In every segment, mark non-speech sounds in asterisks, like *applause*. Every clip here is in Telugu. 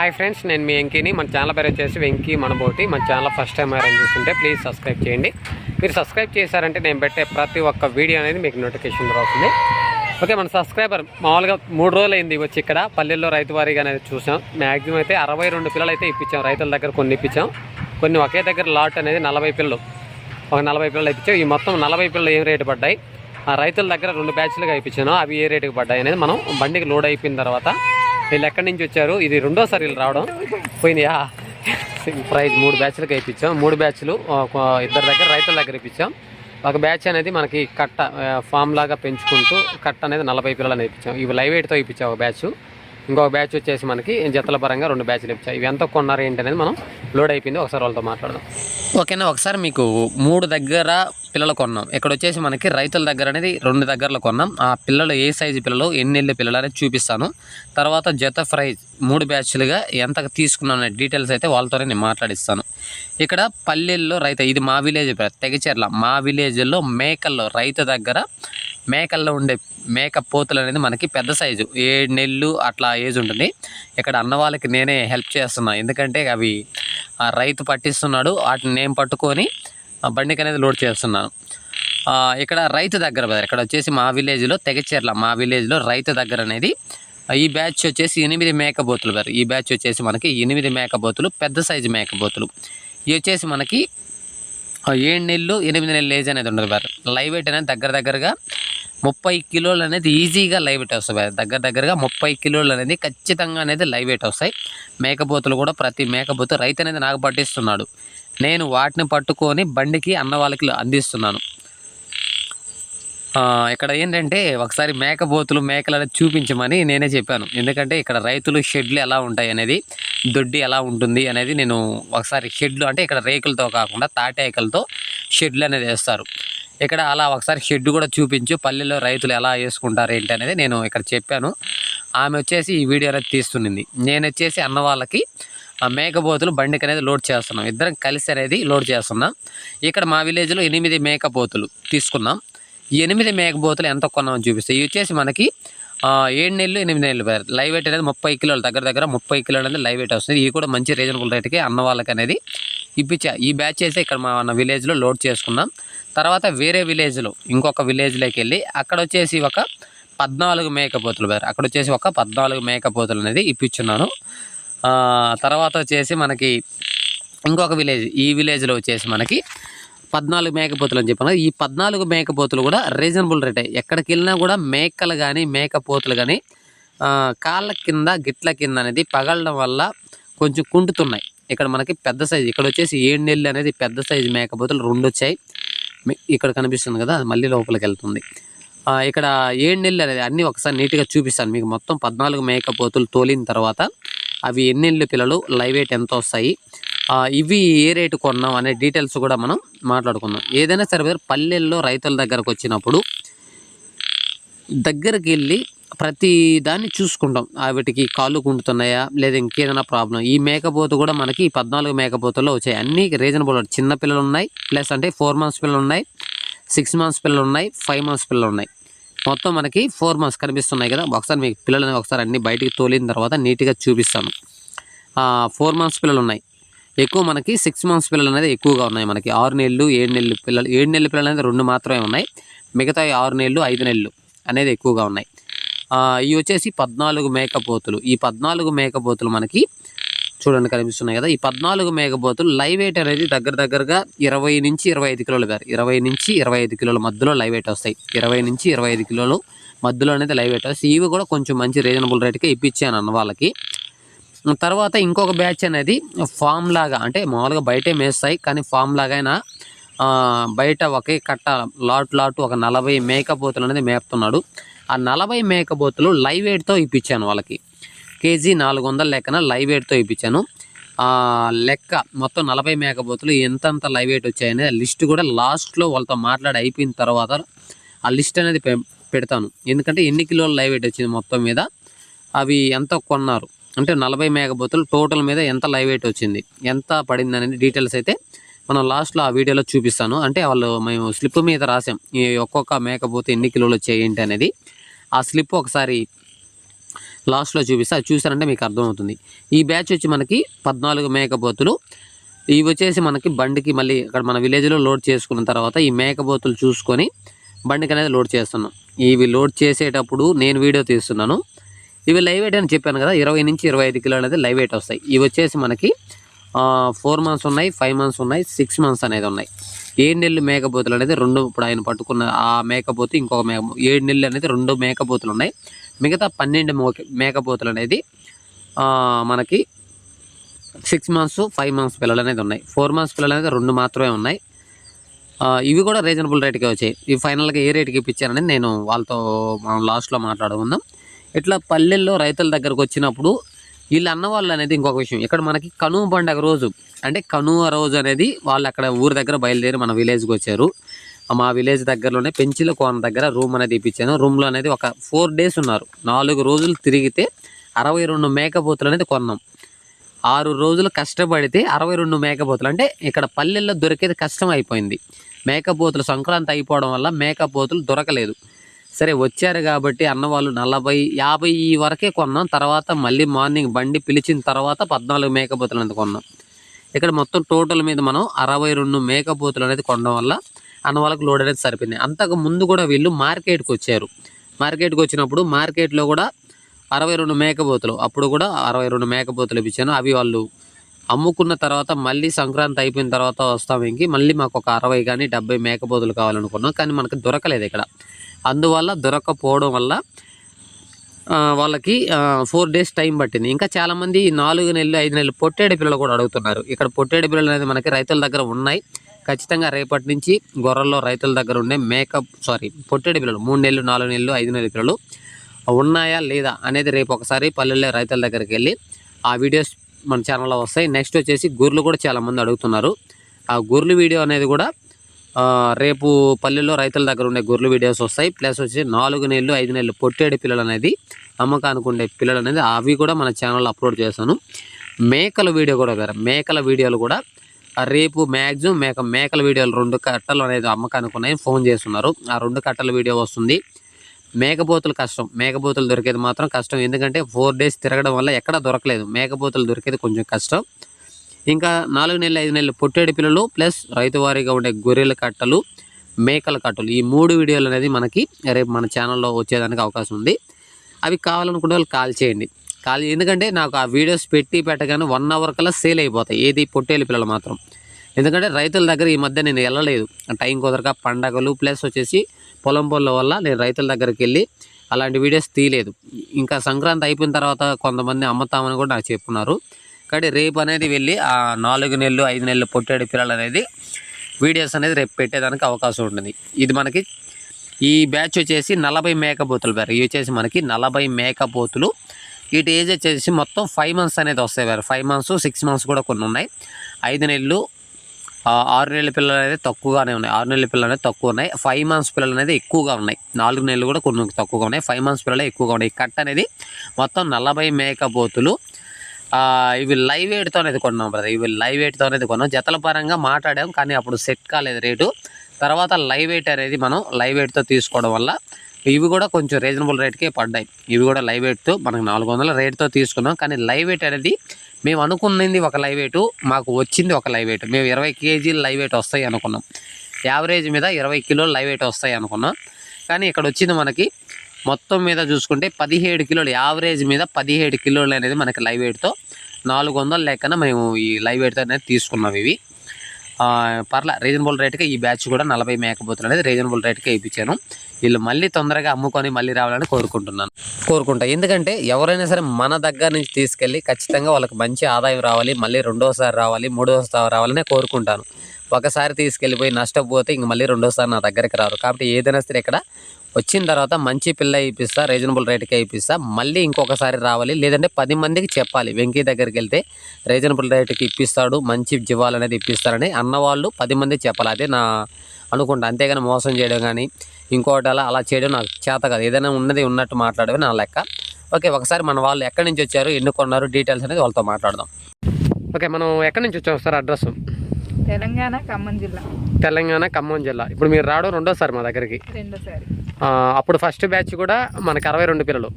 హాయ్ ఫ్రెండ్స్ నేను మీ వెంకీని. మన ఛానల్ పేరు వచ్చేసి వెంకీ మనబోటి. మన ఛానల్ ఫస్ట్ టైం అరేంజ్ చేస్తుంటే ప్లీజ్ సబ్స్క్రైబ్ చేయండి. మీరు సబ్స్క్రైబ్ చేశారంటే నేను పెట్టే ప్రతి ఒక్క వీడియో అనేది మీకు నోటిఫికేషన్ వస్తుంది. ఓకే మన సబ్స్క్రైబర్ మామూలుగా మూడు రోజులు అయింది వచ్చి ఇక్కడ. పల్లెల్లో రైతు వారీగా అనేది చూసాం. మ్యాక్సిమం అయితే అరవై రెండు పిల్లలు అయితే ఇప్పించాం. రైతుల దగ్గర కొన్ని ఇప్పించాం. కొన్ని ఒకే దగ్గర లాట్ అనేది నలభై పిల్లలు. ఒక నలభై పిల్లలు ఇప్పించాం. ఈ మొత్తం నలభై పిల్లలు ఏం రేటు పడ్డాయి? ఆ రైతుల దగ్గర రెండు బ్యాచ్లుగా ఇప్పించాను. అవి ఏ రేటుకి పడ్డాయి అనేది మనం బండికి లోడ్ అయిపోయిన తర్వాత వీళ్ళు ఎక్కడి నుంచి వచ్చారు? ఇది రెండోసారి వీళ్ళు రావడం. పోయినాయా ప్రైజ్ మూడు బ్యాచ్లకు ఇప్పించాం. మూడు బ్యాచ్లు ఇద్దరు దగ్గర రైతుల దగ్గర ఇప్పించాం. ఒక బ్యాచ్ అనేది మనకి కట్ట ఫామ్ లాగా పెంచుకుంటూ కట్ట అనేది నలభై పిల్లలు ఇప్పించాం. ఇవి లైవ్ ఎయిట్తో ఇప్పించాం ఒక బ్యాచ్. ఇంకొక బ్యాచ్ వచ్చేసి మనకి జతల పరంగా రెండు బ్యాచ్లు ఇప్పించాం. ఇవి ఎంత కొన్నారు ఏంటి అనేది మనం లోడ్ అయిపోయింది. ఒకసారి వాళ్ళతో మాట్లాడదాం. ఓకేనా ఒకసారి మీకు మూడు దగ్గర పిల్లలు కొన్నాం. ఇక్కడ వచ్చేసి మనకి రైతుల దగ్గర అనేది రెండు దగ్గరలో కొన్నాం. ఆ పిల్లలు ఏ సైజు పిల్లలు ఎన్ని పిల్లలు అనేది చూపిస్తాను. తర్వాత జత ప్రైజ్ మూడు బ్యాచ్లుగా ఎంత తీసుకున్నాను అనే డీటెయిల్స్ అయితే వాళ్ళతోనే నేను మాట్లాడిస్తాను. ఇక్కడ పల్లెల్లో రైతు ఇది మా విలేజ్ తెగచేర్ల మా విలేజ్లో మేకల్లో రైతు దగ్గర మేకల్లో ఉండే మేక పోతులు అనేది మనకి పెద్ద సైజు. ఏడు నెలలు అట్లా ఏజ్ ఉంటుంది. ఇక్కడ అన్న వాళ్ళకి నేనే హెల్ప్ చేస్తున్నా. ఎందుకంటే అవి రైతు పట్టిస్తున్నాడు. వాటిని నేను పట్టుకొని బండికి అనేది లోడ్ చేస్తున్నాను. ఇక్కడ రైతు దగ్గర brother. ఇక్కడ వచ్చేసి మా విలేజ్లో తెగచేర్ల మా విలేజ్లో రైతు దగ్గర అనేది ఈ బ్యాచ్ వచ్చేసి ఎనిమిది మేకపోతులు బ్రదర్. ఈ బ్యాచ్ వచ్చేసి మనకి ఎనిమిది మేకపోతులు పెద్ద సైజు మేకపోతులు ఇవి వచ్చేసి మనకి ఏడు నెలలు ఎనిమిది నెలలు ఏజ్ అనేది ఉండదు బార్ లైవ్ వెయిట్ అనేది దగ్గర దగ్గరగా ముప్పై కిలోలు అనేది ఈజీగా లైవ్ వెయిట్ వస్తాయి దగ్గర దగ్గరగా ముప్పై కిలోలు అనేది ఖచ్చితంగా అనేది లైవ్ వెయిట్ వస్తాయి. మేకపోతులు కూడా ప్రతి మేకపోతు రైతు అనేది నాకు పట్టిస్తున్నాడు. నేను వాటిని పట్టుకొని బండికి అన్న వాళ్ళకి అందిస్తున్నాను. ఇక్కడ ఏంటంటే ఒకసారి మేకపోతులు మేకలు అనేది చూపించమని నేనే చెప్పాను. ఎందుకంటే ఇక్కడ రైతులు షెడ్లు ఎలా ఉంటాయి అనేది దొడ్డి ఎలా ఉంటుంది అనేది నేను ఒకసారి షెడ్లు అంటే ఇక్కడ రేకులతో కాకుండా తాటేకలతో షెడ్లు అనేది వేస్తారు. ఇక్కడ అలా ఒకసారి షెడ్ కూడా చూపించు పల్లెల్లో రైతులు ఎలా వేసుకుంటారు ఏంటి అనేది నేను ఇక్కడ చెప్పాను. ఆమె వచ్చేసి ఈ వీడియో అనేది తీస్తున్నది నేను వచ్చేసి అన్న వాళ్ళకి మేకపోతులు బండికి అనేది లోడ్ చేస్తున్నాం. ఇద్దరం కలిసి అనేది లోడ్ చేస్తున్నాం. ఇక్కడ మా విలేజ్లో ఎనిమిది మేకపోతులు తీసుకున్నాం. ఈ ఎనిమిది మేకపోతులు ఎంత కొన్నామని చూపిస్తాయి ఇవి వచ్చేసి మనకి ఏడు నెలలు ఎనిమిది నెలలు లైవ్ వెయిట్ అనేది ముప్పై కిలోలు దగ్గర దగ్గర ముప్పై కిలోలు అనేది లైవ్ వెయిట్ వస్తుంది. ఇవి కూడా మంచి రీజనబుల్ రేట్కి అన్న వాళ్ళకి అనేది ఇప్పించా. ఈ బ్యాచ్ అయితే ఇక్కడ మన విలేజ్లో లోడ్ చేసుకున్నాం. తర్వాత వేరే విలేజ్లో ఇంకొక విలేజ్లోకి వెళ్ళి అక్కడ వచ్చేసి ఒక పద్నాలుగు మేకపోతులు బ్రదర్. అక్కడ వచ్చేసి ఒక పద్నాలుగు మేకపోతులు అనేది ఇప్పించున్నాను తర్వాత వచ్చేసి మనకి ఇంకొక విలేజ్ ఈ విలేజ్లో వచ్చేసి మనకి పద్నాలుగు మేకపోతులు అని చెప్పాను. ఈ పద్నాలుగు మేకపోతులు కూడా రీజనబుల్ రేటే. ఎక్కడికి వెళ్ళినా కూడా మేకలు కానీ మేకపోతులు కానీ కాళ్ళ కింద గిట్ల కింద అనేది పగలడం వల్ల కొంచెం కుంటుతున్నాయి. ఇక్కడ మనకి పెద్ద సైజు ఇక్కడ వచ్చేసి ఏడు నెల్లు అనేది పెద్ద సైజు మేకపోతులు రెండు వచ్చాయి. ఇక్కడ కనిపిస్తుంది కదా అది మళ్ళీ లోపలికి వెళ్తుంది. ఇక్కడ ఏడు నెలలు అనేది అన్నీ ఒకసారి నీట్గా చూపిస్తాను మీకు. మొత్తం పద్నాలుగు మేకపోతులు తోలిన తర్వాత అవి ఎన్ని పిల్లలు లైవ్ వెయిట్ ఎంత వస్తాయి? ఇవి ఏ రేటు కొన్నాం అనే డీటెయిల్స్ కూడా మనం మాట్లాడుకుందాం. ఏదైనా సరే పల్లెల్లో రైతుల దగ్గరకు వచ్చినప్పుడు దగ్గరికి వెళ్ళి ప్రతి దాన్ని చూసుకుంటాం. ఆ కాళ్ళు కుంటున్నాయా లేదా ఇంకేదైనా ప్రాబ్లం ఈ మేకపోతు కూడా మనకి పద్నాలుగు మేకపోతుల్లో వచ్చాయి. అన్ని రీజనబుల్ చిన్న పిల్లలు ఉన్నాయి ప్లస్ అంటే ఫోర్ మంత్స్ పిల్లలు ఉన్నాయి సిక్స్ మంత్స్ పిల్లలు ఉన్నాయి ఫైవ్ మంత్స్ పిల్లలు ఉన్నాయి. మొత్తం మనకి ఫోర్ మంత్స్ కనిపిస్తున్నాయి కదా. ఒకసారి మీకు పిల్లలని ఒకసారి అన్ని బయటికి తోలిన తర్వాత నీట్గా చూపిస్తాను. ఫోర్ మంత్స్ పిల్లలు ఉన్నాయి. ఎక్కువ మనకి సిక్స్ మంత్స్ పిల్లలు అనేది ఎక్కువగా ఉన్నాయి మనకి. ఆరు నెలలు ఏడు నెలలు పిల్లలు ఏడు నెలల పిల్లలు అనేది రెండు మాత్రమే ఉన్నాయి. మిగతా ఆరు నెలలు ఐదు నెలలు అనేది ఎక్కువగా ఉన్నాయి. ఇవి వచ్చేసి పద్నాలుగు మేకపోతులు. ఈ పద్నాలుగు మేకపోతులు మనకి చూడండి కనిపిస్తున్నాయి కదా. ఈ పద్నాలుగు మేకపోతులు లైవ్ వెయిట్ అనేది దగ్గర దగ్గరగా ఇరవై నుంచి ఇరవై ఐదు కిలోలు గారు. ఇరవై నుంచి ఇరవై ఐదు కిలోల మధ్యలో లైవ్ వెయిట్ వస్తాయి. ఇరవై నుంచి ఇరవై ఐదు కిలోలు మధ్యలో అనేది లైవ్ వెయిట్ వస్తాయి. ఇవి కూడా కొంచెం మంచి రీజనబుల్ రేట్కే ఇప్పించాను అన్న వాళ్ళకి. తర్వాత ఇంకొక బ్యాచ్ అనేది ఫామ్ లాగా అంటే మామూలుగా బయటే మేస్తాయి. కానీ ఫామ్ లాగైనా బయట ఒకే కట్ట లాట్ లాట్ ఒక నలభై మేకపోతులు అనేది మేపుతున్నాడు. ఆ నలభై మేకపోతులు లైవ్ వెయిట్తో ఇప్పించాను వాళ్ళకి. కేజీ నాలుగు వందల లెక్కన లైవ్ వెయిట్తో ఇప్పించాను. లెక్క మొత్తం నలభై మేకపోతులు ఎంతంత లైవ్ ఎయిట్ వచ్చాయనే లిస్ట్ కూడా లాస్ట్లో వాళ్ళతో మాట్లాడి అయిపోయిన తర్వాత ఆ లిస్ట్ అనేది పె- పెడతాను. ఎందుకంటే ఎన్ని కిలోల లైవ్ ఎయిట్ వచ్చింది మొత్తం మీద అవి ఎంత కొన్నారు? అంటే నలభై మేకపోతులు టోటల్ మీద ఎంత లైవ్ ఎయిట్ వచ్చింది? ఎంత పడింది అనేది డీటెయిల్స్ అయితే మనం లాస్ట్లో ఆ వీడియోలో చూపిస్తాను. అంటే వాళ్ళు మేము స్లిప్ మీద రాసాం. ఈ ఒక్కొక్క మేకపోతే ఎన్ని కిలోలు వచ్చాయి ఏంటి అనేది. ఆ స్లిప్ ఒకసారి లాస్ట్లో చూపిస్తే అది చూసారంటే మీకు అర్థమవుతుంది. ఈ బ్యాచ్ వచ్చి మనకి పద్నాలుగు మేకపోతులు. ఇవి వచ్చేసి మనకి బండికి మళ్ళీ ఇక్కడ మన విలేజ్లో లోడ్ చేసుకున్న తర్వాత ఈ మేకపోతులు చూసుకొని బండికి అనేది లోడ్ చేస్తున్నాం. ఇవి లోడ్ చేసేటప్పుడు నేను వీడియో తీస్తున్నాను. ఇవి లైవ్ వెయిట్ అని చెప్పాను కదా ఇరవై నుంచి ఇరవై ఐదు కిలోలు అనేది లైవ్ వెయిట్ వస్తాయి. ఇవి వచ్చేసి మనకి ఫోర్ మంత్స్ ఉన్నాయి ఫైవ్ మంత్స్ ఉన్నాయి సిక్స్ మంత్స్ అనేది ఉన్నాయి. ఏడు నెలలు మేకపోతులు అనేది రెండు ఇప్పుడు ఆయన పట్టుకున్న ఆ మేకపోతు ఇంకొక మేక ఏడు నెలలు అనేది రెండు మేకపోతులు ఉన్నాయి. మిగతా పన్నెండు మేకపోతులు అనేది మనకి సిక్స్ మంత్స్ ఫైవ్ మంత్స్ పిల్లలు అనేది ఉన్నాయి. ఫోర్ మంత్స్ పిల్లలు అనేది రెండు మాత్రమే ఉన్నాయి. ఇవి కూడా రీజనబుల్ రేట్కే వచ్చాయి. ఇవి ఫైనల్గా ఏ రేట్కి ఇప్పించారని నేను వాళ్ళతో మనం లాస్ట్లో మాట్లాడుకుందాం. ఇట్లా పల్లెల్లో రైతుల దగ్గరకు వచ్చినప్పుడు వీళ్ళు అన్నవాళ్ళు అనేది ఇంకొక విషయం. ఇక్కడ మనకి కనుమ పండగ రోజు అంటే కనుమ రోజు అనేది వాళ్ళు అక్కడ ఊరి దగ్గర బయలుదేరి మన విలేజ్కి వచ్చారు. మా విలేజ్ దగ్గరలోనే పెంచిల కోన దగ్గర రూమ్ అనేది ఇప్పించాను. రూమ్లో అనేది ఒక ఫోర్ డేస్ ఉన్నారు. నాలుగు రోజులు తిరిగితే అరవై రెండు మేకపోతులు అనేది కొన్నాం. ఆరు రోజులు కష్టపడితే అరవై రెండు మేకపోతులు. అంటే ఇక్కడ పల్లెల్లో దొరికేది కష్టం అయిపోయింది. మేకపోతులు సంక్రాంతి అయిపోవడం వల్ల మేకపోతులు దొరకలేదు. సరే వచ్చారు కాబట్టి అన్నవాళ్ళు నలభై యాభై వరకే కొన్నాం. తర్వాత మళ్ళీ మార్నింగ్ బండి పిలిచిన తర్వాత పద్నాలుగు మేకపోతులు అనేది కొన్నాం. ఇక్కడ మొత్తం టోటల్ మీద మనం అరవై రెండు మేకపోతులు అనేది కొనడం వల్ల అన్న వాళ్ళకి లోడ్ అనేది సరిపోయింది. అంతకు ముందు కూడా వీళ్ళు మార్కెట్కి వచ్చారు. మార్కెట్కి వచ్చినప్పుడు మార్కెట్లో కూడా అరవై రెండు మేకపోతులు అప్పుడు కూడా అరవై రెండు మేకపోతులు ఇప్పించాను. అవి వాళ్ళు అమ్ముకున్న తర్వాత మళ్ళీ సంక్రాంతి అయిపోయిన తర్వాత వస్తాం ఇంకి. మళ్ళీ మాకు ఒక అరవై కానీ డెబ్బై మేకపోతులు కావాలనుకున్నాం. కానీ మనకు దొరకలేదు ఇక్కడ. అందువల్ల దొరకకపోవడం వల్ల వాళ్ళకి ఫోర్ డేస్ టైం పట్టింది. ఇంకా చాలామంది నాలుగు నెలలు ఐదు నెలలు పొట్టేడు పిల్లలు కూడా అడుగుతున్నారు. ఇక్కడ పొట్టేడు పిల్లలు అనేది మనకి రైతుల దగ్గర ఉన్నాయి. ఖచ్చితంగా రేపటి నుంచి గొర్రెల్లో రైతుల దగ్గర ఉండే మేకప్ సారీ పొట్టేడు పిల్లలు మూడు నెలలు నాలుగు నెలలు ఐదు నెలల పిల్లలు ఉన్నాయా లేదా అనేది రేపు ఒకసారి పల్లెల్లో రైతుల దగ్గరికి వెళ్ళి ఆ వీడియోస్ మన ఛానల్లో వస్తాయి. నెక్స్ట్ వచ్చేసి గొర్రెలు కూడా చాలామంది అడుగుతున్నారు. ఆ గొర్రెలు వీడియో అనేది కూడా రేపు పల్లెల్లో రైతుల దగ్గర ఉండే గొర్రెలు వీడియోస్ వస్తాయి. ప్లస్ వచ్చి నాలుగు నెలలు ఐదు నెలలు పొట్టేడు పిల్లలు అనేది అమ్మకానికి ఉండే పిల్లలు అనేది అవి కూడా మన ఛానల్లో అప్లోడ్ చేస్తాను. మేకల వీడియో కూడా కదా మేకల వీడియోలు కూడా. రేపు మ్యాక్సిమం మేక మేకల వీడియోలు రెండు కట్టలు అనేది అమ్మకానికి ఉన్నాయి ఫోన్ చేస్తున్నారు. ఆ రెండు కట్టల వీడియో వస్తుంది. మేకపోతులు కష్టం మేకపోతులు దొరికేది మాత్రం కష్టం. ఎందుకంటే ఫోర్ డేస్ తిరగడం వల్ల ఎక్కడ దొరకలేదు. మేకపోతులు దొరికేది కొంచెం కష్టం. ఇంకా నాలుగు నెలలు ఐదు నెలలు పొట్టేడు పిల్లలు ప్లస్ రైతువారీగా ఉండే గొర్రెల కట్టలు మేకల కట్టలు ఈ మూడు వీడియోలు అనేది మనకి రేపు మన ఛానల్లో వచ్చేదానికి అవకాశం ఉంది. అవి కావాలనుకునే వాళ్ళు కాల్ చేయండి. కాల్ ఎందుకంటే నాకు ఆ వీడియోస్ పెట్టి పెట్టగానే వన్ అవర్ కల్లా సేల్ అయిపోతాయి. ఏది పొట్టేలు పిల్లలు మాత్రం. ఎందుకంటే రైతుల దగ్గర ఈ మధ్య నేను వెళ్ళలేదు. టైం కుదరక పండగలు ప్లస్ వచ్చేసి పొలం పొలం వల్ల నేను రైతుల దగ్గరికి వెళ్ళి అలాంటి వీడియోస్ తీయలేదు. ఇంకా సంక్రాంతి అయిపోయిన తర్వాత కొంతమంది అమ్ముతామని కూడా నాకు చెప్పున్నారు. కానీ రేపు అనేది వెళ్ళి ఆ నాలుగు నెలలు ఐదు నెలలు పొట్టేడు పిల్లలు అనేది వీడియోస్ అనేది రేపు పెట్టేదానికి అవకాశం ఉంటుంది. ఇది మనకి ఈ బ్యాచ్ వచ్చేసి నలభై మేకపోతులు వేరు ఇవి వచ్చేసి మనకి నలభై మేకపోతులు. వీటి ఏజ్ వచ్చేసి మొత్తం ఫైవ్ మంత్స్ అనేది వస్తాయి వేరు ఫైవ్ మంత్స్ సిక్స్ మంత్స్ కూడా కొన్ని ఉన్నాయి. ఐదు నెలలు ఆరు నెలల పిల్లలు అనేది తక్కువగానే ఉన్నాయి. ఆరు నెలల పిల్లలు అనేది తక్కువ ఉన్నాయి. ఫైవ్ మంత్స్ పిల్లలు అనేది ఎక్కువగా ఉన్నాయి. నాలుగు నెలలు కూడా కొన్ని తక్కువగా ఉన్నాయి. ఫైవ్ మంత్స్ పిల్లలు ఎక్కువగా ఉన్నాయి. కట్ అనేది మొత్తం నలభై మేకపోతులు. ఇవి లైవ్ ఎయిట్తోనేది కొన్నాం బ్రదర్. ఇవి లైవ్ వెయిట్తో అనేది కొన్నాం. జతల పరంగా మాట్లాడాం కానీ అప్పుడు సెట్ కాలేదు రేటు. తర్వాత లైవ్ ఎయిట్ అనేది మనం లైవ్ ఎయిట్తో తీసుకోవడం వల్ల ఇవి కూడా కొంచెం రీజనబుల్ రేట్కే పడ్డాయి. ఇవి కూడా లైవ్ ఎయిట్తో మనకు నాలుగు వందల రేట్తో తీసుకున్నాం. కానీ లైవ్ ఎయిట్ అనేది మేము అనుకున్నది ఒక లైవ్ ఎయిట్ మాకు వచ్చింది ఒక లైవ్ ఎయిట్ మేము ఇరవై కేజీలు లైవ్ ఎయిట్ వస్తాయి అనుకున్నాం. యావరేజ్ మీద ఇరవై కిలోలు లైవ్ ఎయిట్ వస్తాయి అనుకున్నాం. కానీ ఇక్కడ వచ్చింది మనకి మొత్తం మీద చూసుకుంటే పదిహేడు కిలోలు యావరేజ్ మీద పదిహేడు కిలోలు అనేది మనకి లైవ్ వెయిట్తో నాలుగు వందల లెక్కన మేము ఈ లైవ్ వెయిట్తో అనేది తీసుకున్నాం ఇవి. పర్లా రీజనబుల్ రేట్కి ఈ బ్యాచ్ కూడా నలభై మేకపోతులు అనేది రీజనబుల్ రేట్కే ఇప్పించాను. వీళ్ళు మళ్ళీ తొందరగా అమ్ముకొని మళ్ళీ రావాలని కోరుకుంటున్నాను. కోరుకుంటా. ఎందుకంటే ఎవరైనా సరే మన దగ్గర నుంచి తీసుకెళ్ళి ఖచ్చితంగా వాళ్ళకి మంచి ఆదాయం రావాలి మళ్ళీ రెండోసారి రావాలి మూడోసారి రావాలని కోరుకుంటాను. ఒకసారి తీసుకెళ్ళిపోయి నష్టపోతే ఇంక మళ్ళీ రెండోసారి నా దగ్గరికి రారు. కాబట్టి ఏదైనా సరే ఇక్కడ వచ్చిన తర్వాత మంచి పిల్ల ఇప్పిస్తా రీజనబుల్ రేట్కే ఇప్పిస్తా మళ్ళీ ఇంకొకసారి రావాలి. లేదంటే పది మందికి చెప్పాలి. వెంకీ దగ్గరికి వెళ్తే రీజనబుల్ రేట్కి ఇప్పిస్తాడు మంచి జీవాలు అనేది ఇప్పిస్తారని అన్నవాళ్ళు పది మందికి చెప్పాలి. అదే నా అనుకుంటా. అంతేగాని మోసం చేయడం కానీ ఇంకోటి అలా అలా చేయడం నాకు చేత కాదు. ఏదైనా ఉన్నది ఉన్నట్టు మాట్లాడమే నా లెక్క. ఓకే ఒకసారి మన వాళ్ళు ఎక్కడి నుంచి వచ్చారు ఎన్ని కొన్నారు డీటెయిల్స్ అనేది వాళ్ళతో మాట్లాడదాం. ఓకే మనం ఎక్కడి నుంచి వచ్చాం సార్ అడ్రస్? తెలంగాణ ఖమ్మం జిల్లా. తెలంగాణ ఖమ్మం జిల్లా. ఇప్పుడు మీరు రావడం రెండోసారి మా దగ్గరికి. రెండోసారి. అప్పుడు ఫస్ట్ బ్యాచ్ కూడా మనకి అరవై రెండు పిల్లలు.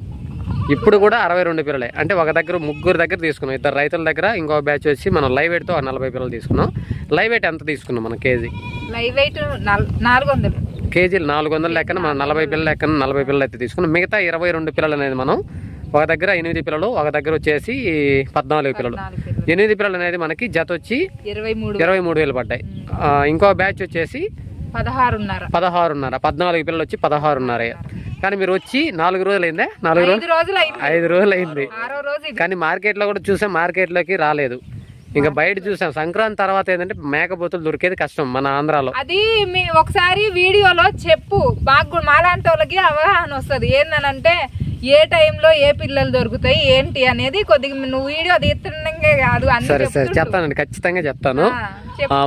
ఇప్పుడు కూడా అరవై రెండు పిల్లలే. అంటే ఒక దగ్గర ముగ్గురు దగ్గర తీసుకున్నాం. ఇద్దరు రైతుల దగ్గర ఇంకో బ్యాచ్ వచ్చి మనం లైవ్ వెయిట్తో నలభై పిల్లలు తీసుకున్నాం. లైవ్ వెయిట్ ఎంత తీసుకున్నాం మనం కేజీ? లైవ్ వెయిట్ నల్- నాలుగు వందలు. కేజీలు నాలుగు వందల లెక్కన మనం నలభై పిల్లల లెక్కన నలభై పిల్లలు అయితే తీసుకున్నాం. మిగతా ఇరవై రెండు పిల్లలు అనేది మనం ఒక దగ్గర ఎనిమిది పిల్లలు ఒక దగ్గర వచ్చేసి పద్నాలుగు పిల్లలు. ఎనిమిది పిల్లలు అనేది మనకి జత వచ్చి ఇరవై మూడు. ఇరవై మూడు వేలు పడ్డాయి. ఇంకో బ్యాచ్ వచ్చేసి పదహారున్నర. పదహారున్నర. పద్నాలుగు పిల్లలు వచ్చి పదహారున్నర. కానీ మీరు వచ్చి నాలుగు రోజులు అయిందే నాలుగు రోజులు? ఐదు రోజులు అయింది కానీ మార్కెట్లో కూడా చూసాం మార్కెట్లోకి రాలేదు. ఇంకా బయట చూసాం. సంక్రాంతి తర్వాత ఏంటంటే మేకపోతులు దొరికేది కష్టం మన ఆంధ్రాలో. అది మీ ఒకసారి వీడియోలో చెప్పు. మాకు మాలాంటి వాళ్ళకి అవగాహన వస్తుంది. ఏందనంటే ఏ టైంలో ఏ పిల్లలు దొరుకుతాయి ఏంటి అనేది కొద్దిగా నువ్వు వీడియో తీస్తుండగా కాదు సరే సరే. చెప్తానండి. ఖచ్చితంగా చెప్తాను.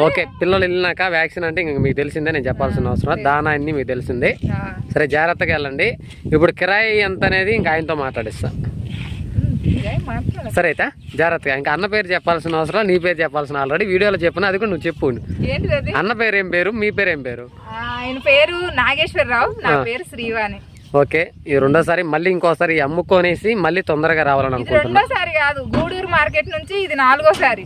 ఓకే. పిల్లలు వెళ్ళినాక వ్యాక్సిన్ అంటే ఇంక మీకు తెలిసిందే నేను చెప్పాల్సిన అవసరం. దానా అన్ని మీకు తెలిసిందే. సరే జాగ్రత్తగా వెళ్ళండి. ఇప్పుడు కిరాయి ఎంత అనేది ఇంకా ఆయనతో మాట్లాడిస్తా. ఉమ్, ఏం మాట్లాడకు. సరే అయితే జాగ్రత్తగా. ఇంకా అన్న పేరు చెప్పాల్సిన అవసరం నీ పేరు చెప్పాల్సిన ఆల్రెడీ వీడియోలో చెప్పిన అది కూడా నువ్వు చెప్పు అన్న పేరు ఏం పేరు? మీ పేరు ఏం పేరు? ఆయన పేరు నాగేశ్వరరావు నా పేరు శ్రీవాణి. ఓకే ఈ రెండోసారి మళ్ళీ ఇంకోసారి అమ్ముకొనేసి మళ్ళీ తొందరగా రావాలని ఇది అనుకుంటున్నా. రెండోసారి కాదు గూడూరు మార్కెట్ నుంచి ఇది నాలుగోసారి.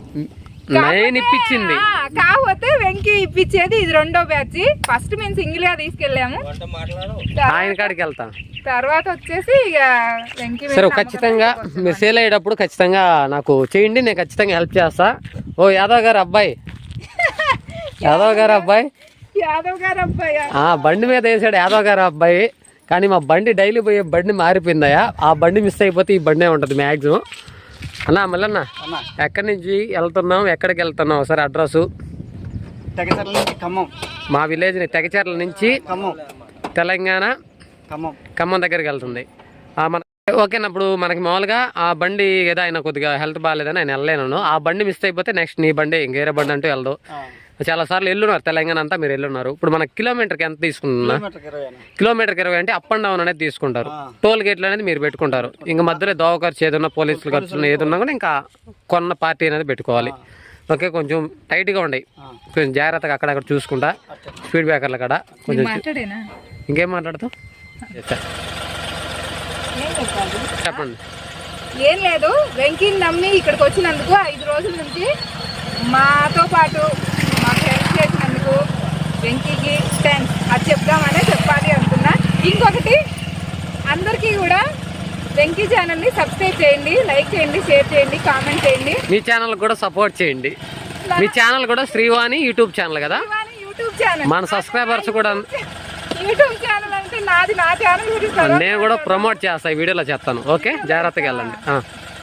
నేను ఇప్పించింది. ఆ, కాకపోతే వెంకీ ఇప్పించేది ఇది రెండో బ్యాచ్. ఫస్ట్ మేము సింగిల్గా తీసుకెళ్ళాము ఆయన కాడికి వెళ్తా. తర్వాత వచ్చేసి ఇక వెంకీ సరే ఖచ్చితంగా మీరు సేల్ అయ్యేటప్పుడు ఖచ్చితంగా నాకు చేయండి నేను ఖచ్చితంగా హెల్ప్ చేస్తా. ఓ యాదవ్ గారు అబ్బాయి. *laughs* యాదవ్ గారు అబ్బాయి. యాదవ్ గారు అబ్బాయి. ఆ బండి మీద వేసాడు యాదవ్ గారు అబ్బాయి. కానీ మా బండి డైలీ పోయే బండి మారిపోయిందయ్యా. ఆ బండి మిస్ అయిపోతే ఈ బండే ఉంటుంది మ్యాక్సిమం అన్నా మళ్ళన్న ఎక్కడి నుంచి వెళ్తున్నాం ఎక్కడికి వెళ్తున్నాం ఒకసారి అడ్రస్ తెగచర్ల నుంచి ఖమ్మం. మా విలేజ్ తెగచర్ల నుంచి ఖమ్మం. తెలంగాణ ఖమ్మం. ఖమ్మం దగ్గరికి వెళ్తుంది. మన ఓకేనా ఇప్పుడు మనకి మామూలుగా ఆ బండి ఏదో ఆయన కొద్దిగా హెల్త్ బాగాలేదని ఆయన వెళ్ళలేను. ఆ బండి మిస్ అయిపోతే నెక్స్ట్ నీ బండి ఇంకేరే బండి అంటూ వెళ్ళదు చాలా సార్లు వెళ్ళున్నారు తెలంగాణ అంతా మీరు వెళ్ళున్నారు ఇప్పుడు మన కిలోమీటర్కి ఎంత తీసుకుంటున్నా? కిలోమీటర్కి ఇరవై అని కిలోమీటర్కి ఇరవై అంటే అప్ అండ్ డౌన్ అనేది తీసుకుంటారు. టోల్ గేట్లు అనేది మీరు పెట్టుకుంటారు. ఇంకా మధ్యలో దోవ ఖర్చు ఏదన్నా పోలీసులు ఖర్చు ఏదన్నా కూడా ఇంకా కొన్న పార్టీ అనేది పెట్టుకోవాలి. ఓకే కొంచెం టైట్గా ఉండయి ఆ. కొంచెం జాగ్రత్తగా అక్కడక్కడ చూసుకుంటా. స్పీడ్ బ్రేకర్ల కాడ. కొంచెం ఇంకేం చెప్పాలి? చెప్పండి. ఏం లేదు. వెంకీని నమ్మి ఇక్కడికి వచ్చినందుకు ఐదు రోజుల నుంచి మాతో పాటు వెంకీకి థ్యాంక్స్ అది చెప్దామనే చెప్పాలి అనుకున్నా. ఇంకొకటి అందరికీ కూడా వెంకీ ఛానల్ని సబ్స్క్రైబ్ చేయండి లైక్ చేయండి షేర్ చేయండి కామెంట్ చేయండి. మీ ఛానల్ కూడా సపోర్ట్ చేయండి. మీ ఛానల్ కూడా శ్రీవాణి యూట్యూబ్ ఛానల్ కదా? యూట్యూబ్ ఛానల్ మన సబ్స్క్రైబర్స్ కూడా యూట్యూబ్ ఛానల్ అంటే నాది నా ఛానల్ నేను కూడా ప్రమోట్ చేస్తా ఈ వీడియోలో చెప్తాను ఓకే జాగ్రత్తగా వెళ్ళండి.